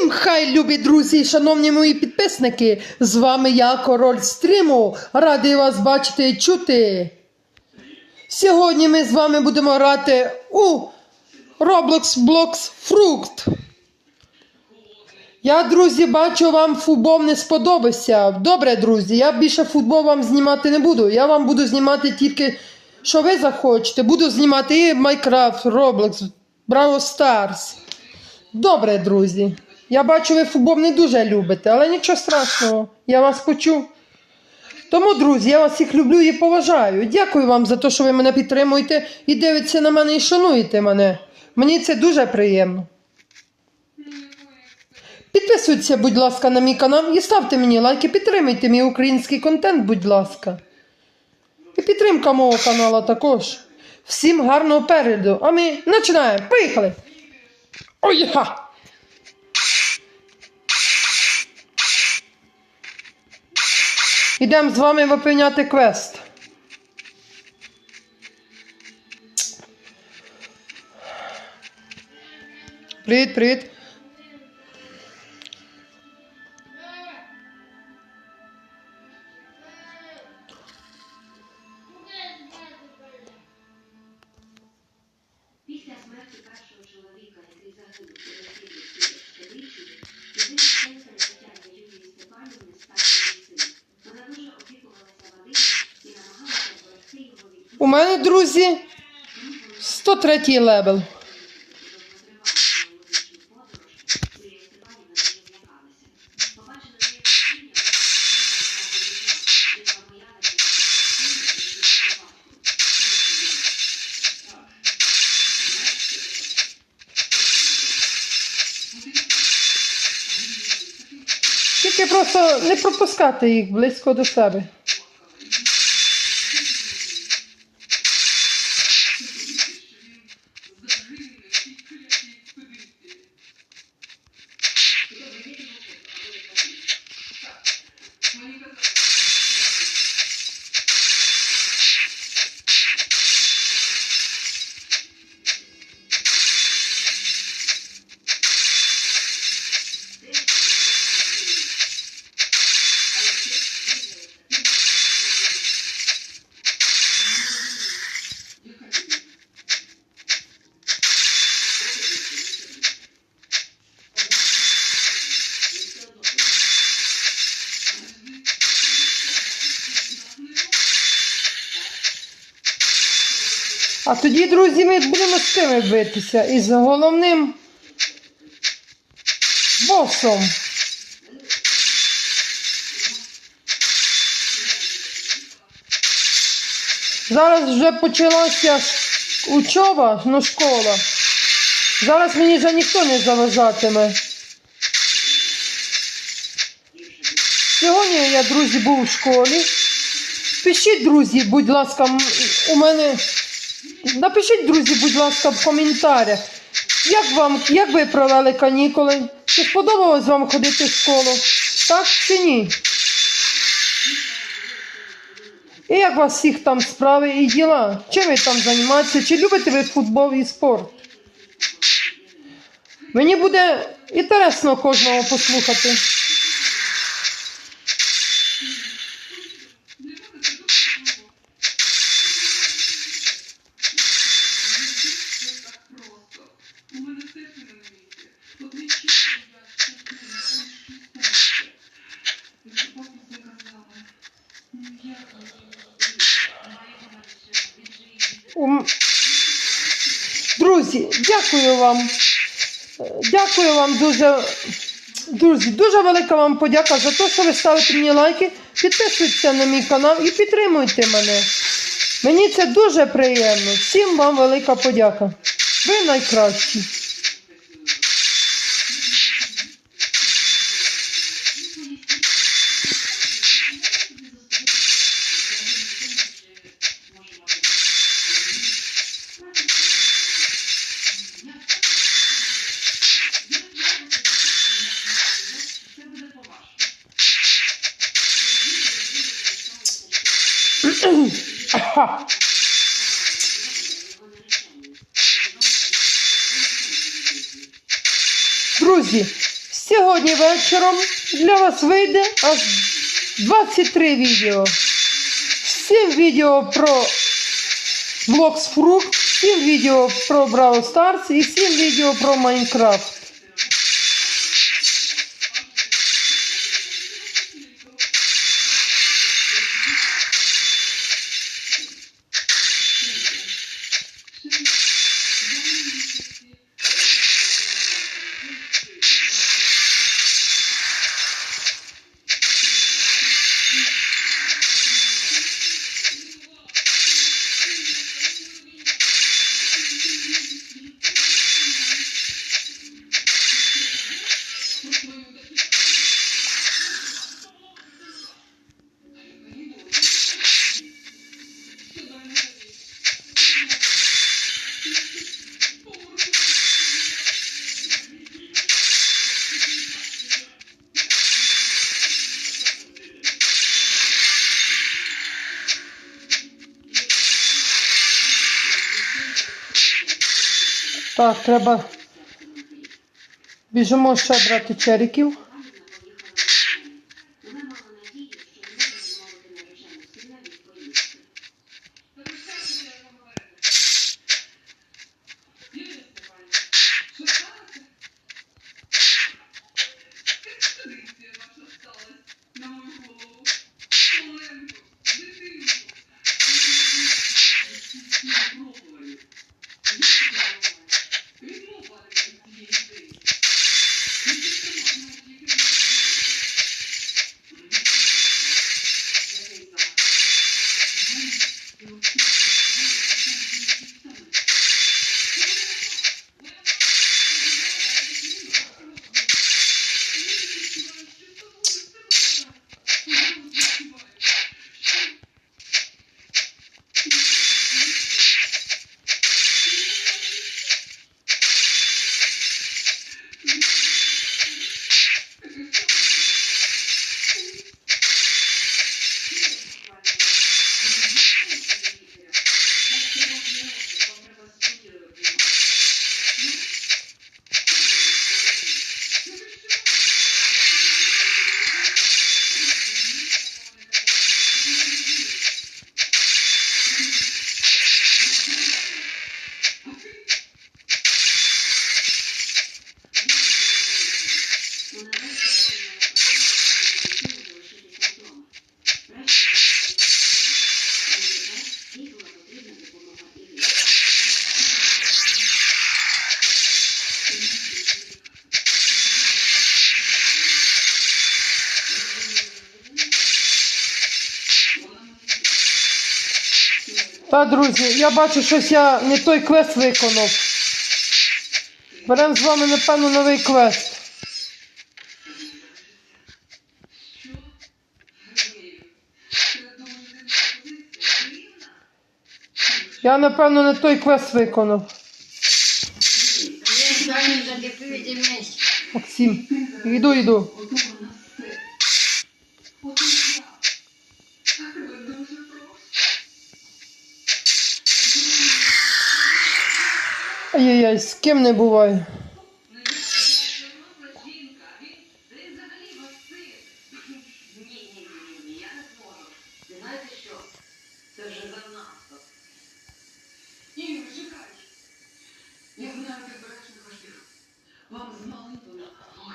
Всім хай, любі друзі шановні мої підписники! З вами я, король стріму. Радий вас бачити і чути. Сьогодні ми з вами будемо грати у Roblox Blocks Fruit. Я, друзі, бачу, вам футбол не сподобався. Добре, друзі, я більше футбол вам знімати не буду. Я вам буду знімати тільки, що ви захочете. Буду знімати і Minecraft, Roblox, Brawl Stars. Добре, друзі. Я бачу, ви футбол не дуже любите, але нічого страшного, я вас почув. Тому, друзі, я вас всіх люблю і поважаю. Дякую вам за те, що ви мене підтримуєте і дивитеся на мене і шануєте мене. Мені це дуже приємно. Підписуйтеся, будь ласка, на мій канал і ставте мені лайки, підтримуйте мій український контент, будь ласка. І підтримка мого каналу також. Всім гарного перегляду. А ми починаємо. Поїхали! Ой, Ідемо з вами виповняти квест. Привіт, привіт. Вона стала боялася, і побоялася, Тільки просто не пропускати їх близько до себе. А тоді, друзі, ми будемо з тими битися із головним босом. Зараз вже почалася учоба, ну школа. Зараз мені вже ніхто не заважатиме. Сьогодні я, друзі, був у школі. Пишіть, друзі, будь ласка, у мене. Напишіть, друзі, будь ласка, в коментарях, як вам, як ви провели канікули? Чи сподобалось вам ходити в школу? Так чи ні? І як у вас всіх там справи і діла? Чим ви там займаєтеся? Чи любите ви футбол і спорт? Мені буде інтересно кожного послухати. Друзі, дякую вам. Е, Дякую вам дуже. Друзі, дуже велика вам подяка за те, що ви ставите мені лайки, підписуйтеся на мій канал і підтримуйте мене. Мені це дуже приємно. Всім вам велика подяка. Ви найкращі. Друзі, Сьогодні вечором для вас вийде аж 23 відео. 7 відео про Blox Fruit, 7 відео про Brawl Stars і 7 відео про Майнкрафт. Так, треба. Біжимо ще брати черіків. Та, друзі, я бачу, щось я не той квест виконав. Беремо з вами, напевно, новий квест. Я, напевно, не той квест виконав. Максим, йду, йду.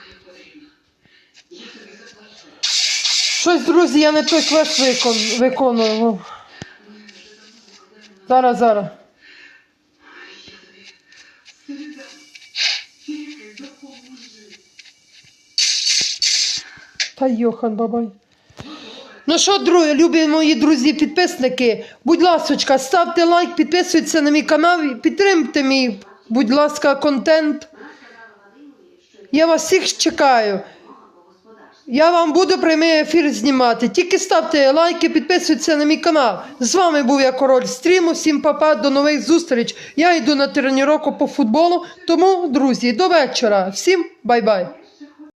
Як потрібно. Я тобі заплачу. Щось, друзі, я не той квест викон... виконував. Зараз, зараз. Я тобі середам. Тільки допоможи. Та йохан бабай. Ну що, друзі, любі мої друзі, підписники, будь ласочка, ставте лайк, підписуйтесь на мій канал, підтримте мій, будь ласка, контент. Я вас всіх чекаю. Я вам буду прямий ефір знімати. Тільки ставте лайки, підписуйтесь на мій канал. З вами був я король стріму. Всім папа, до нових зустріч. Я йду на тренування по футболу. Тому, друзі, до вечора. Всім бай-бай.